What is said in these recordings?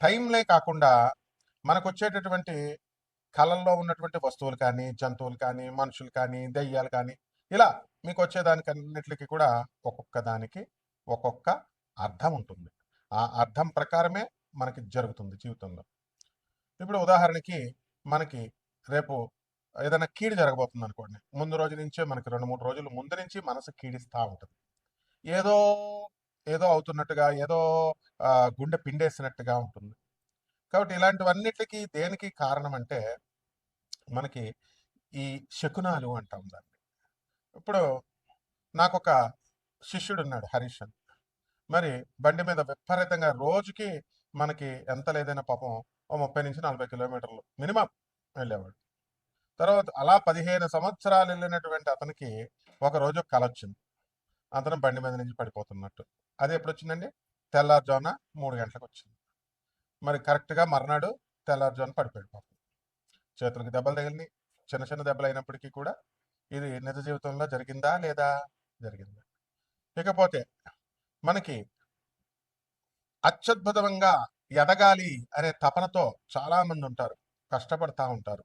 టైంలే కాకుండా మనకు వచ్చేటటువంటి కళల్లో ఉన్నటువంటి వస్తువులు కానీ జంతువులు కానీ మనుషులు కానీ దెయ్యాలు కానీ ఇలా మీకు వచ్చేదానికి అన్నిటికీ కూడా ఒక్కొక్క దానికి ఒక్కొక్క అర్థం ఉంటుంది. ఆ అర్థం ప్రకారమే మనకి జరుగుతుంది జీవితంలో. ఇప్పుడు ఉదాహరణకి మనకి రేపు ఏదైనా కీడు జరగబోతుంది అనుకోండి ముందు రోజు నుంచే మనకి రెండు మూడు రోజులు ముందు నుంచి మనసు కీడిస్తూ ఉంటుంది. ఏదో ఏదో అవుతున్నట్టుగా ఏదో గుండె పిండేసినట్టుగా ఉంటుంది. కాబట్టి ఇలాంటివన్నిటికీ దేనికి కారణం అంటే మనకి ఈ శకునాలు అంటాం దాన్ని. ఇప్పుడు నాకు ఒక శిష్యుడు ఉన్నాడు హరీష్ అని మరి బండి మీద విపరీతంగా రోజుకి మనకి ఎంత లేదైనా పాపం ఓ ముప్పై నుంచి నలభై కిలోమీటర్లు మినిమం వెళ్ళేవాడు. తర్వాత అలా పదిహేను సంవత్సరాలు వెళ్ళినటువంటి అతనికి ఒక రోజు కల వచ్చింది అతను బండి మీద నుంచి పడిపోతున్నట్టు. అది ఎప్పుడు వచ్చిందండి తెల్లారుజామున మూడు గంటలకు వచ్చింది మరి కరెక్ట్గా మర్నాడు తెల్లారుజామున పడిపోయాడు పాపం. చేతులకు దెబ్బలు తగిలినాయి. చిన్న చిన్న దెబ్బలు అయినప్పటికీ కూడా ఇది నిజ జీవితంలో జరిగిందా లేదా? జరిగిందా? ఇకపోతే మనకి అత్యద్భుతంగా ఎదగాలి అనే తపనతో చాలామంది ఉంటారు కష్టపడతా ఉంటారు.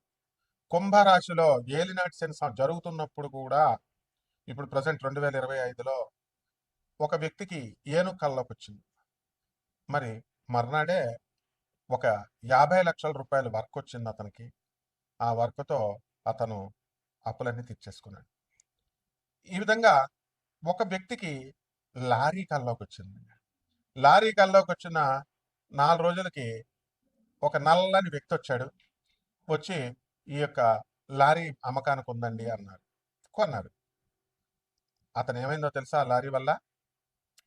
కుంభరాశిలో ఏలినాటి శని జరుగుతున్నప్పుడు కూడా ఇప్పుడు ప్రజెంట్ రెండు వేల ఇరవై ఐదులో ఒక వ్యక్తికి ఏను కళ్ళలోకి వచ్చింది మరి మర్నాడే ఒక యాభై లక్షల రూపాయల వర్క్ వచ్చింది అతనికి. ఆ వర్క్తో అతను అప్పులన్నీ తీర్చేసుకున్నాడు. ఈ విధంగా ఒక వ్యక్తికి లారీ కల్లోకి వచ్చింది లారీ కల్లోకి వచ్చిన నాలుగు రోజులకి ఒక నల్లని వ్యక్తి వచ్చాడు. వచ్చి ఈ యొక్క లారీ అమ్మకానికి ఉందండి అన్నాడు. కొన్నాడు. అతను ఏమైందో తెలుసా? ఆ లారీ వల్ల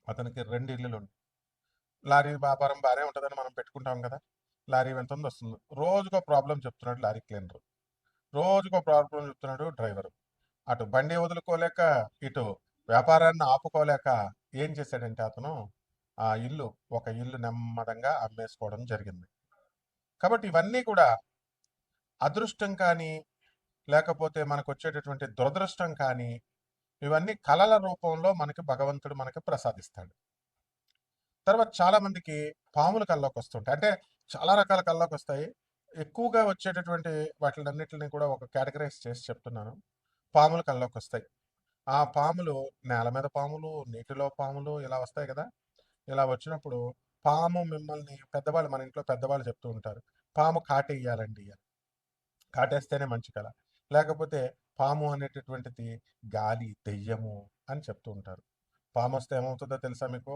అతనికి రెండు ఇల్లులు లారీ వ్యాపారం బాగానే ఉంటుందని మనం పెట్టుకుంటాం కదా లారీ వెళ్తుంది వస్తుంది. రోజుకో ప్రాబ్లం చెప్తున్నాడు లారీ క్లీనర్. రోజుకో ప్రాబ్లం చెప్తున్నాడు డ్రైవరు. అటు బండి వదులుకోలేక ఇటు వ్యాపారాన్ని ఆపుకోలేక ఏం చేశాడంటే అతను ఆ ఇల్లు ఒక ఇల్లు నెమ్మదంగా అమ్మేసుకోవడం జరిగింది. కాబట్టి ఇవన్నీ కూడా అదృష్టం కానీ లేకపోతే మనకు వచ్చేటటువంటి దురదృష్టం కానీ ఇవన్నీ కళల రూపంలో మనకి భగవంతుడు మనకి ప్రసాదిస్తాడు. తర్వాత చాలా మందికి పాములు కల్లోకి వస్తుంటాయి. అంటే చాలా రకాల కల్లోకి వస్తాయి. ఎక్కువగా వచ్చేటటువంటి వాటిలన్నిటిని కూడా ఒక కేటగరైజ్ చేసి చెప్తున్నాను. పాములు కల్లోకి వస్తాయి. ఆ పాములు నేల మీద పాములు నీటిలో పాములు ఇలా వస్తాయి కదా. ఇలా వచ్చినప్పుడు పాము మిమ్మల్ని పెద్దవాళ్ళు మన ఇంట్లో పెద్దవాళ్ళు చెప్తూ ఉంటారు. పాము కాటేయాలండి అని. కాటేస్తేనే మంచి కళ. లేకపోతే పాము అనేటటువంటిది గాలి దెయ్యము అని చెప్తూ ఉంటారు. పాము వస్తే ఏమవుతుందో తెలుసా మీకు?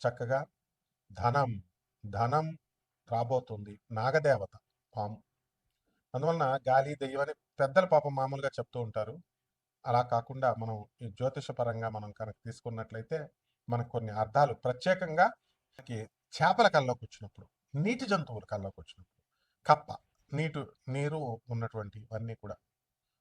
చక్కగా ధనం ధనం రాబోతుంది. నాగదేవత పాము. అందువలన గాలి దెయ్యం అని పెద్దల పాపం మామూలుగా చెప్తూ ఉంటారు. అలా కాకుండా మనం ఈ జ్యోతిషపరంగా మనం కనుక తీసుకున్నట్లయితే మనకు కొన్ని అర్థాలు. ప్రత్యేకంగా మనకి చేపల కల్లోకి వచ్చినప్పుడు నీటి జంతువుల కల్లోకి వచ్చినప్పుడు కప్ప నీటు నీరు ఉన్నటువంటి ఇవన్నీ కూడా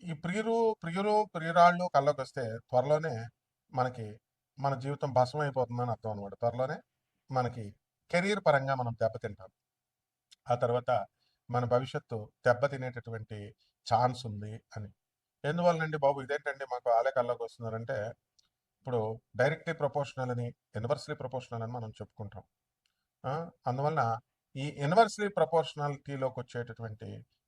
ఈ ప్రియులు ప్రియులు ప్రియురాళ్ళు కళ్ళకి వస్తే త్వరలోనే మనకి మన జీవితం భస్మం అయిపోతుందని అర్థం అనమాట త్వరలోనే మనకి కెరీర్ పరంగా మనం దెబ్బతింటాం. ఆ తర్వాత మన భవిష్యత్తు దెబ్బతినేటటువంటి ఛాన్స్ ఉంది అని. ఎందువల్లనండి బాబు? ఇదేంటండి మాకు ఆలే కళ్ళకి వస్తున్నారంటే ఇప్పుడు డైరెక్ట్లీ ప్రపోర్షనల్ అని ఇన్వర్స్లీ ప్రపోర్షనల్ అని మనం చెప్పుకుంటాం. అందువలన ఈ ఇన్వర్స్లీ ప్రపోర్షనాలిటీలోకి వచ్చేటటువంటి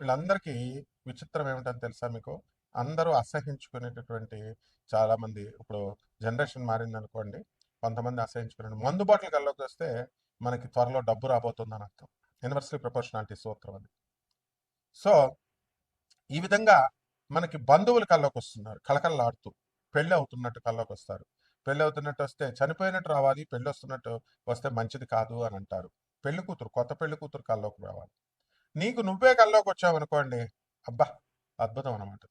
వీళ్ళందరికీ విచిత్రం ఏమిటని తెలుసా మీకు? అందరూ అసహించుకునేటటువంటి చాలా మంది ఇప్పుడు జనరేషన్ మారింది అనుకోండి కొంతమంది అసహించుకునే మందు బాటిల్ కల్లోకి వస్తే మనకి త్వరలో డబ్బు రాబోతుందని అర్థం. యూనివర్సల్ ప్రపోర్షనాలిటీ సూత్రం అది. సో ఈ విధంగా మనకి బంధువులు కల్లోకి వస్తున్నారు కళకళలాడుతూ. పెళ్ళి అవుతున్నట్టు కల్లోకి వస్తారు. పెళ్ళి అవుతున్నట్టు వస్తే చనిపోయినట్టు రావాలి పెళ్ళి వస్తున్నట్టు వస్తే మంచిది కాదు అని అంటారు. పెళ్ళి కూతురు కొత్త పెళ్ళి కూతురు కల్లోకి రావాలి. నీకు నువ్వే కల్లోకి వచ్చావు అనుకోండి అబ్బా అద్భుతం అనమాట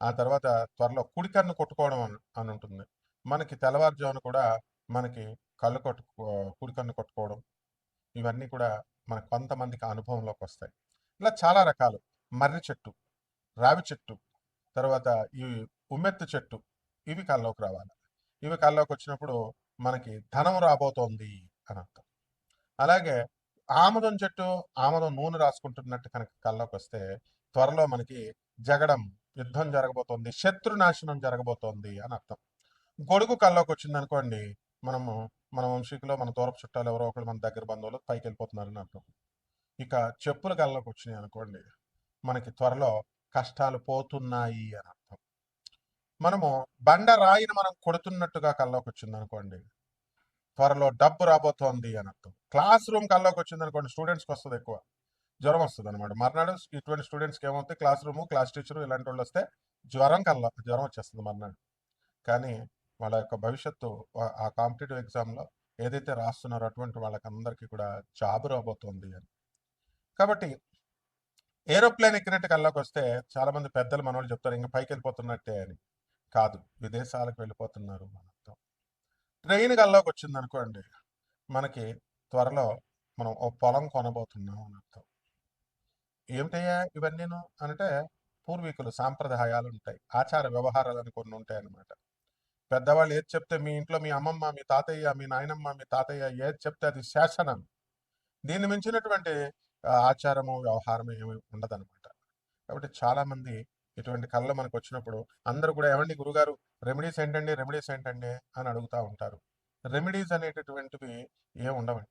ఆ తర్వాత త్వరలో కుడి కన్ను కొట్టుకోవడం అని అని ఉంటుంది మనకి తెల్లవారుజామున కూడా మనకి కళ్ళు కొట్టు కుడి కన్ను కొట్టుకోవడం ఇవన్నీ కూడా మన కొంతమందికి అనుభవంలోకి వస్తాయి. ఇలా చాలా రకాలు. మర్రి చెట్టు రావి చెట్టు తర్వాత ఈ ఉమ్మెత్తు చెట్టు ఇవి కళ్ళలోకి రావాలి. ఇవి కళ్ళలోకి వచ్చినప్పుడు మనకి ధనం రాబోతోంది అని అర్థం. అలాగే ఆమదం చెట్టు ఆమదం నూనె రాసుకుంటున్నట్టు కనుక కల్లోకి వస్తే త్వరలో మనకి జగడం యుద్ధం జరగబోతోంది శత్రు నాశనం జరగబోతోంది అని అర్థం. గొడుగు కల్లోకి వచ్చింది అనుకోండి మనము మన వంశీకులో మన దూరపు చుట్టాలు ఎవరో ఒకరు మన దగ్గర బంధువులు పైకి వెళ్ళిపోతున్నారని అర్థం. ఇక చెప్పులు కల్లోకి వచ్చినాయి అనుకోండి మనకి త్వరలో కష్టాలు పోతున్నాయి అని అర్థం. మనము బండ రాయిని మనం కొడుతున్నట్టుగా కల్లోకి వచ్చింది అనుకోండి త్వరలో డబ్బు రాబోతోంది అని అర్థం. క్లాస్ రూమ్ కల్లోకి వచ్చింది అనుకోండి స్టూడెంట్స్కి వస్తుంది ఎక్కువ. జ్వరం వస్తుంది అనమాట మర్నాడు ఇటువంటి స్టూడెంట్స్కి ఏమవుతుంది క్లాస్ రూమ్ క్లాస్ టీచర్ ఇలాంటి వాళ్ళు వస్తే జ్వరం కల్లా జ్వరం వచ్చేస్తుంది మర్నాడు. కానీ వాళ్ళ యొక్క భవిష్యత్తు ఆ- కాంపిటేటివ్ ఎగ్జామ్లో ఏదైతే రాస్తున్నారో అటువంటి వాళ్ళకి అందరికీ కూడా జాబ్ రాబోతుంది అని. కాబట్టి ఏరోప్లేన్ ఎక్కినట్టు కల్లోకి వస్తే చాలామంది పెద్దలు మనవాళ్ళు చెప్తారు ఇంకా పైకి వెళ్ళిపోతున్నట్టే అని. కాదు విదేశాలకు వెళ్ళిపోతున్నారు మన అర్థం ట్రైన్ కల్లోకి వచ్చింది అనుకోండి మనకి త్వరలో మనం ఓ పొలం కొనబోతున్నాం అని అర్థం. ఏమిటయ్యా ఇవన్నీను? అంటే పూర్వీకులు సాంప్రదాయాలు ఉంటాయి ఆచార వ్యవహారాలు అని కొన్ని ఉంటాయి అన్నమాట పెద్దవాళ్ళు ఏది చెప్తే మీ ఇంట్లో మీ అమ్మమ్మ మీ తాతయ్య మీ నాయనమ్మ మీ తాతయ్య ఏది చెప్తే అది శాసనం. దీన్ని మించినటువంటి ఆచారము వ్యవహారము ఏమి ఉండదన్నమాట. కాబట్టి చాలా మంది ఇటువంటి కళ్ళు మనకు వచ్చినప్పుడు అందరూ కూడా ఏమండి గురుగారు? రెమెడీస్ ఏంటండి? రెమెడీస్ ఏంటండి? అని అడుగుతూ ఉంటారు. రెమెడీస్ అనేటటువంటివి ఏమి ఉండవండి.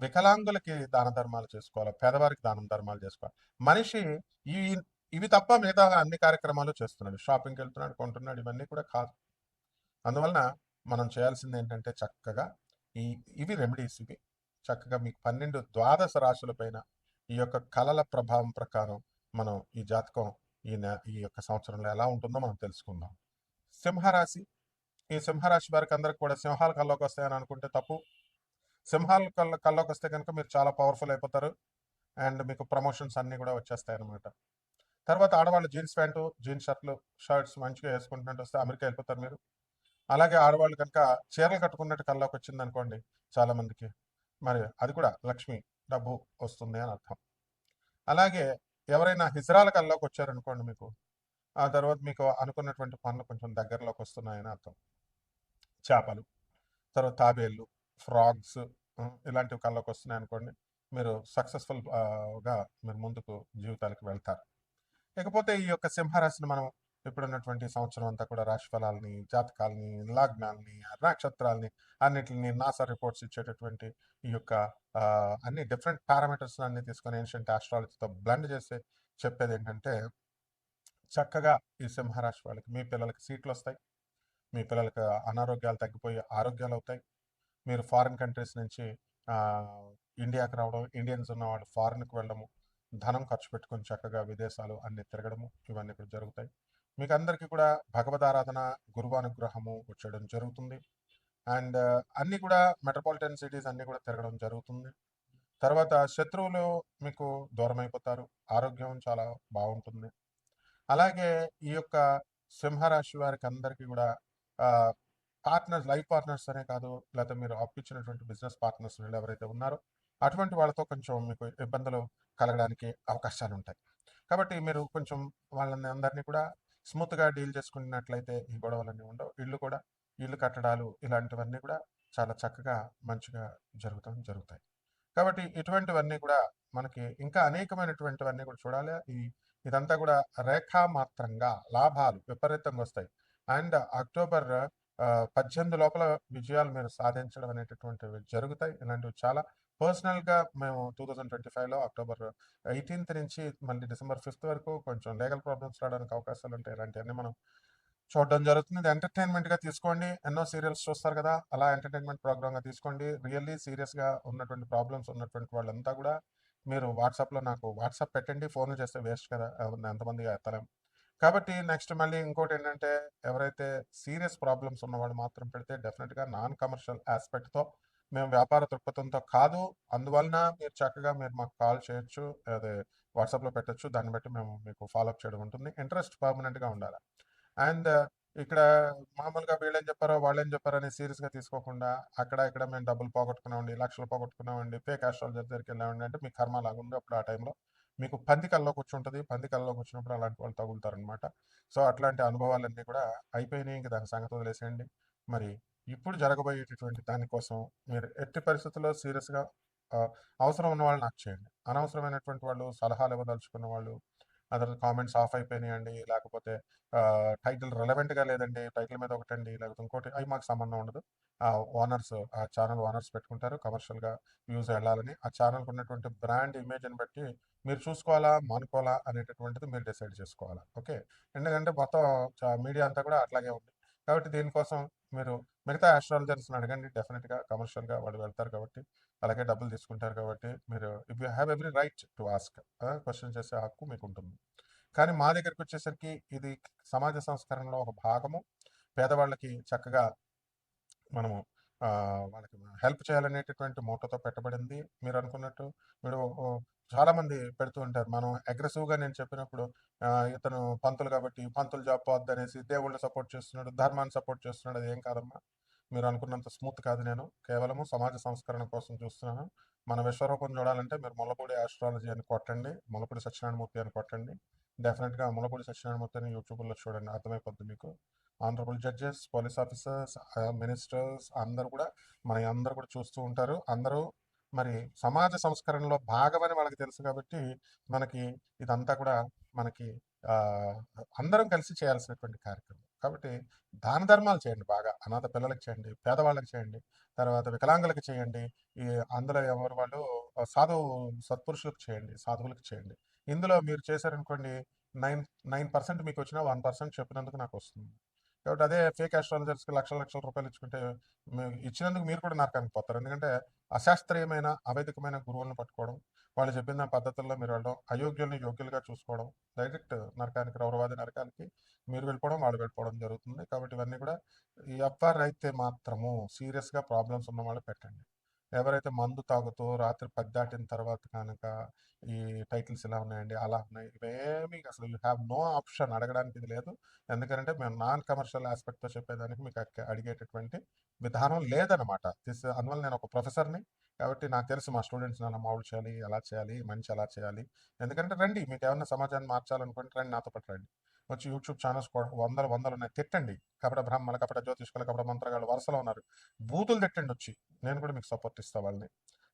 వికలాంగులకి దాన ధర్మాలు చేసుకోవాలి? పేదవారికి దానం ధర్మాలు చేసుకోవాలి? మనిషి ఈ ఇవి తప్ప మిగతా అన్ని కార్యక్రమాలు చేస్తున్నాడు. షాపింగ్కి వెళ్తున్నాడు కొంటున్నాడు ఇవన్నీ కూడా కాదు. అందువలన మనం చేయాల్సింది ఏంటంటే చక్కగా ఈ ఇవి రెమెడీస్ ఇవి. చక్కగా మీకు పన్నెండు ద్వాదశ రాశుల పైన ఈ యొక్క కళల ప్రభావం ప్రకారం మనం ఈ జాతకం ఈ నె- ఈ యొక్క సంవత్సరంలో ఎలా ఉంటుందో మనం తెలుసుకుందాం. సింహరాశి. ఈ సింహరాశి వారికి అందరికి కూడా సింహాల కళ్ళలోకి వస్తాయని అనుకుంటే తప్పు. సింహాల కళ్ళ కళ్ళలోకి వస్తే కనుక మీరు చాలా పవర్ఫుల్ అయిపోతారు. అండ్ మీకు ప్రమోషన్స్ అన్నీ కూడా వచ్చేస్తాయి అనమాట తర్వాత ఆడవాళ్ళు జీన్స్ ప్యాంటు జీన్స్ షర్ట్లు షర్ట్స్ మంచిగా వేసుకుంటున్నట్టు వస్తే అమెరికా వెళ్ళిపోతారు మీరు. అలాగే ఆడవాళ్ళు కనుక చీరలు కట్టుకున్నట్టు కళ్ళలోకి వచ్చింది అనుకోండి చాలా మందికి మరి అది కూడా లక్ష్మి డబ్బు వస్తుంది అని అర్థం. అలాగే ఎవరైనా హిజరాల కళ్ళలోకి వచ్చారనుకోండి మీకు ఆ తర్వాత మీకు అనుకున్నటువంటి పనులు కొంచెం దగ్గరలోకి వస్తున్నాయని అర్థం. చేపలు తర్వాత తాబేళ్ళు ఫ్రాగ్స్ ఇలాంటివి కళ్ళకు వస్తున్నాయి అనుకోండి మీరు సక్సెస్ఫుల్గా మీరు ముందుకు జీవితాలకు వెళ్తారు. ఇకపోతే ఈ యొక్క సింహరాశిని మనం ఇప్పుడున్నటువంటి సంవత్సరం అంతా కూడా రాశి ఫలాల్ని జాతకాలని లగ్నాల్ని నక్షత్రాలని అన్నిటిని నాసా రిపోర్ట్స్ ఇచ్చేటటువంటి ఈ యొక్క అన్ని డిఫరెంట్ పారామీటర్స్ అన్ని తీసుకొని ఏన్షియంట్ ఆస్ట్రాలజీతో బ్లెండ్ చేసి చెప్పేది ఏంటంటే చక్కగా ఈ సింహరాశి వాళ్ళకి మీ పిల్లలకి సీట్లు వస్తాయి. మీ పిల్లలకి అనారోగ్యాలు తగ్గిపోయి ఆరోగ్యాలు అవుతాయి మీరు ఫారిన్ కంట్రీస్ నుంచి ఇండియాకి రావడం ఇండియన్స్ ఉన్న వాళ్ళు ఫారిన్కి వెళ్ళడము ధనం ఖర్చు పెట్టుకొని చక్కగా విదేశాలు అన్ని తిరగడము ఇవన్నీ కూడా జరుగుతాయి. మీకు అందరికీ కూడా భగవద్ ఆరాధన గురువు అనుగ్రహము వచ్చేయడం జరుగుతుంది. అండ్ అన్ని కూడా మెట్రోపాలిటన్ సిటీస్ అన్ని కూడా తిరగడం జరుగుతుంది. తర్వాత శత్రువులు మీకు దూరం అయిపోతారు ఆరోగ్యం చాలా బాగుంటుంది. అలాగే ఈ యొక్క సింహరాశి వారికి అందరికీ కూడా పార్ట్నర్స్ లైఫ్ పార్ట్నర్స్ అనే కాదు లేకపోతే మీరు అప్పించినటువంటి బిజినెస్ పార్ట్నర్స్ వీళ్ళు ఎవరైతే ఉన్నారో అటువంటి వాళ్ళతో కొంచెం మీకు ఇబ్బందులు కలగడానికి అవకాశాలు ఉంటాయి. కాబట్టి మీరు కొంచెం వాళ్ళని అందరినీ కూడా స్మూత్గా డీల్ చేసుకున్నట్లయితే ఈ గొడవలన్నీ ఉండవు. ఇల్లు కూడా ఇల్లు కట్టడాలు ఇలాంటివన్నీ కూడా చాలా చక్కగా మంచిగా జరుగుతాం జరుగుతాయి. కాబట్టి ఇటువంటివన్నీ కూడా మనకి ఇంకా అనేకమైనటువంటివన్నీ కూడా చూడాలి. ఈ ఇదంతా కూడా రేఖామాత్రంగా లాభాలు విపరీతంగా వస్తాయి. అండ్ అక్టోబర్ పద్దెనిమిది లోపల విజయాలు మీరు సాధించడం అనేటటువంటివి జరుగుతాయి. ఇలాంటివి చాలా పర్సనల్గా మేము టూ థౌజండ్ ట్వంటీ ఫైవ్లో అక్టోబర్ ఎయిటీన్త్ నుంచి మళ్ళీ డిసెంబర్ ఫిఫ్త్ వరకు కొంచెం లీగల్ ప్రాబ్లమ్స్ రావడానికి అవకాశాలు ఉంటాయి. ఇలాంటివన్నీ మనం చూడడం జరుగుతుంది. ఎంటర్టైన్మెంట్గా తీసుకోండి. ఎన్నో సీరియల్స్ చూస్తారు కదా! అలా ఎంటర్టైన్మెంట్ ప్రోగ్రామ్గా తీసుకోండి. రియల్లీ సీరియస్గా ఉన్నటువంటి ప్రాబ్లమ్స్ ఉన్నటువంటి వాళ్ళంతా కూడా మీరు వాట్సాప్లో నాకు వాట్సాప్ పెట్టండి. ఫోన్లు చేస్తే వేస్ట్ కదా! ఎంతమంది ఎత్తలేము కాబట్టి నెక్స్ట్ మళ్ళీ ఇంకోటి ఏంటంటే ఎవరైతే సీరియస్ ప్రాబ్లమ్స్ ఉన్నవాడు మాత్రం పెడితే డెఫినెట్గా నాన్ కమర్షియల్ ఆస్పెక్ట్తో మేము వ్యాపార దృక్పథంతో కాదు. అందువలన మీరు చక్కగా మీరు మాకు కాల్ చేయొచ్చు అదే వాట్సాప్లో పెట్టొచ్చు. దాన్ని బట్టి మేము మీకు ఫాలోఅప్ చేయడం ఉంటుంది. ఇంట్రెస్ట్ పర్మనెంట్గా ఉండాలి. అండ్ ఇక్కడ మామూలుగా వీళ్ళేం చెప్పారో వాళ్ళేం చెప్పారో అని సీరియస్గా తీసుకోకుండా అక్కడ ఇక్కడ మేము డబ్బులు పోగొట్టుకున్నామండి లక్షలు పోగొట్టుకున్నామండి పే ఆస్ట్రాలజర్ దగ్గరికి వెళ్ళామండి అంటే మీ కర్మ లాగా ఉంది అప్పుడు ఆ టైంలో. మీకు పంది కళ్ళలో కూర్చుంటుంది పంది కళ్ళలో కూర్చున్నప్పుడు అలాంటి వాళ్ళు తగులుతారనమాట సో అట్లాంటి అనుభవాలన్నీ కూడా అయిపోయినాయి. ఇంక దాని సంగతి వదిలేసేయండి. మరి ఇప్పుడు జరగబోయేటటువంటి దానికోసం మీరు ఎట్టి పరిస్థితుల్లో సీరియస్గా అవసరం ఉన్న వాళ్ళు నాకు చేయండి. అనవసరమైనటువంటి వాళ్ళు సలహాలు ఇవ్వదలుచుకున్న వాళ్ళు అదర్ కామెంట్స్ ఆఫ్ అయిపోయినాయండి. లేకపోతే టైటిల్ రెలవెంట్గా లేదండి. టైటిల్ మీద ఒకటండి లేకపోతే ఇంకోటి అవి మాకు సంబంధం ఉండదు. ఆ ఓనర్స్ ఆ ఛానల్ ఓనర్స్ పెట్టుకుంటారు. కమర్షియల్గా వ్యూస్ వెళ్ళాలని. ఆ ఛానల్కి ఉన్నటువంటి బ్రాండ్ ఇమేజ్ని బట్టి మీరు చూసుకోవాలా మానుకోవాలా అనేటటువంటిది మీరు డిసైడ్ చేసుకోవాలా. ఓకే? ఎందుకంటే మొత్తం మీడియా అంతా కూడా అట్లాగే ఉంది. కాబట్టి దీనికోసం మీరు మిగతా ఆస్ట్రాలజర్స్ని అడగండి. డెఫినెట్గా కమర్షియల్గా వాళ్ళు వెళ్తారు కాబట్టి అలాగే డబ్బులు తీసుకుంటారు కాబట్టి మీరు if you have every right to ask question చేసే హక్కు మీకు ఉంటుంది కానీ మా దగ్గరికి వచ్చేసరికి ఇది సమాజ సంస్కరణలో ఒక భాగము. పేదవాళ్ళకి చక్కగా మనము వాళ్ళకి హెల్ప్ చేయాలనేటటువంటి మూటతో పెట్టబడింది. మీరు అనుకున్నట్టు మీరు చాలా మంది పెడుతూ ఉంటారు. మనం అగ్రెసివ్గా గా నేను చెప్పినప్పుడు ఇతను పంతులు కాబట్టి పంతులు జాబ్ పోద్ది అనేసి దేవుళ్ళని సపోర్ట్ చేస్తున్నాడు ధర్మాన్ని సపోర్ట్ చేస్తున్నాడు అది ఏం కాదమ్మా. మీరు అనుకున్నంత స్మూత్ కాదు నేను. కేవలము సమాజ సంస్కరణ కోసం చూస్తున్నాను. మన విశ్వరూపం చూడాలంటే మీరు ములపూడి ఆస్ట్రాలజీ అని కొట్టండి ములపూడి సత్యనారాయణమూర్తి అని కొట్టండి. డెఫినెట్గా ముల్లపూడి సత్యనారాయణమూర్తి అని యూట్యూబ్లో చూడండి అర్థమైపోద్ది మీకు. Honourable judges police officers ministers అందరూ కూడా మన అందరూ కూడా చూస్తూ ఉంటారు. అందరూ మరి సమాజ సంస్కరణలో భాగమని వాళ్ళకి తెలుసు కాబట్టి మనకి ఇదంతా కూడా మనకి అందరం కలిసి చేయాల్సినటువంటి కార్యక్రమం. కాబట్టి దాన ధర్మాలు చేయండి బాగా. అనాథ పిల్లలకి చేయండి పేదవాళ్ళకి చేయండి తర్వాత వికలాంగులకు చేయండి ఈ అందులో ఎవరు వాళ్ళు సాధువు సత్పురుషులకు చేయండి సాధువులకు చేయండి. ఇందులో మీరు చేశారనుకోండి నైన్ నైన్ పర్సెంట్ మీకు వచ్చినా వన్ పర్సెంట్ చెప్పినందుకు నాకు వస్తుంది. కాబట్టి అదే ఫేక్ ఆస్ట్రాలజర్స్కి లక్షల లక్షల రూపాయలు ఇచ్చుకుంటే ఇచ్చినందుకు మీరు కూడా నరకానికి పోతారు. ఎందుకంటే అశాస్త్రీయమైన అవైదికమైన గురువులను పట్టుకోవడం వాళ్ళు చెప్పిన పద్ధతుల్లో మీరు వెళ్ళడం అయోగ్యుల్ని యోగ్యులుగా చూసుకోవడం డైరెక్ట్ నరకానికి రౌరవాది నరకానికి మీరు వెళ్ళిపోవడం వాళ్ళు వెళ్ళిపోవడం జరుగుతుంది. కాబట్టి ఇవన్నీ కూడా ఎవరైతే మాత్రము సీరియస్గా ప్రాబ్లమ్స్ ఉన్న వాళ్ళు పెట్టండి. ఎవరైతే మందు తాగుతూ రాత్రి పది దాటిన తర్వాత కనుక ఈ టైటిల్స్ ఇలా ఉన్నాయండి? అలా ఉన్నాయి. ఇవేమీ అసలు యూ హ్యావ్ నో ఆప్షన్ అడగడానికి ఇది లేదు. ఎందుకంటే మేము నాన్ కమర్షియల్ ఆస్పెక్ట్తో చెప్పేదానికి మీకు అడిగేటటువంటి విధానం లేదనమాట దిస్ అందువల్ల నేను ఒక ప్రొఫెసర్ని కాబట్టి నాకు తెలుసు మా స్టూడెంట్స్ని అలా మౌల్డ్ చేయాలి ఎలా చేయాలి మంచి ఎలా చేయాలి. ఎందుకంటే రండి మీకు ఏమన్నా సమాజాన్ని మార్చాలనుకుంటే రండి నాతో పాటు రండి. వచ్చి యూట్యూబ్ ఛానల్స్ కూడా వందలు వందలు ఉన్నాయి. తిట్టండి. కపట బ్రాహ్మణ కపట జ్యోతిష్కుల కపట మంత్రగాళ్ళు వరుసలో ఉన్నారు. బూతులు తిట్టండి వచ్చి. నేను కూడా మీకు సపోర్ట్ ఇస్తా వాళ్ళని.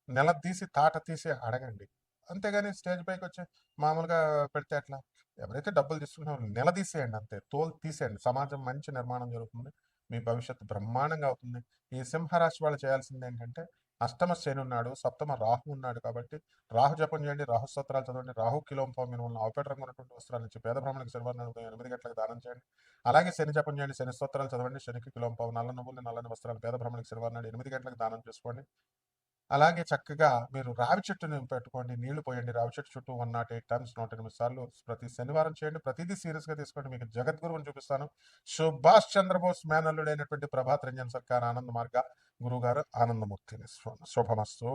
నెల తీసి తాట తీసి అడగండి. అంతేగాని స్టేజ్ పైకి వచ్చి మామూలుగా పెడితే అట్లా ఎవరైతే డబ్బులు తీసుకుంటున్నారో నెల తీసేయండి అంతే. తోలు తీసేయండి. సమాజం మంచి నిర్మాణం జరుగుతుంది. మీ భవిష్యత్తు బ్రహ్మాండంగా అవుతుంది. ఈ సింహరాశి వాళ్ళు చేయాల్సింది ఏంటంటే అష్టమ శని ఉన్నాడు సప్తమ రాహు ఉన్నాడు కాబట్టి రాహు జపం చేయండి రాహు స్తోత్రాలు చదవండి రాహు కిలోం పావు ఉన్న ఆవుపేట రంగు ఉన్నటువంటి వస్త్రాలు ఇచ్చి పేద బ్రాహ్మణులకు శనివారం ఎనిమిది గంటలకు దానం చేయండి. అలాగే శని జపం చేయండి శని స్తోత్రాలు చదవండి శనికి కిలోం పావు నల్ల నువ్వులు నల్లని వస్త్రాలు పేద బ్రాహ్మణులకు శనివారం ఎనిమిది గంటలకు దానం చేసుకోండి. అలాగే చక్కగా మీరు రావి చెట్టుని పెట్టుకోండి నీళ్ళు పోయండి. రావి చెట్టు చుట్టూ వన్ నాట్ ఎయిట్ టైమ్స్ నూట ఎనిమిది సార్లు ప్రతి శనివారం చేయండి. ప్రతిదీ సీరియస్గా తీసుకోండి. మీకు జగద్గురువుని చూపిస్తాను. సుభాష్ చంద్రబోస్ మేనల్లుడైనటువంటి ప్రభాత్ రంజన్ సర్కార్ ఆనంద మార్గ గురుగారు ఆనందమూర్తిని శుభమస్తు.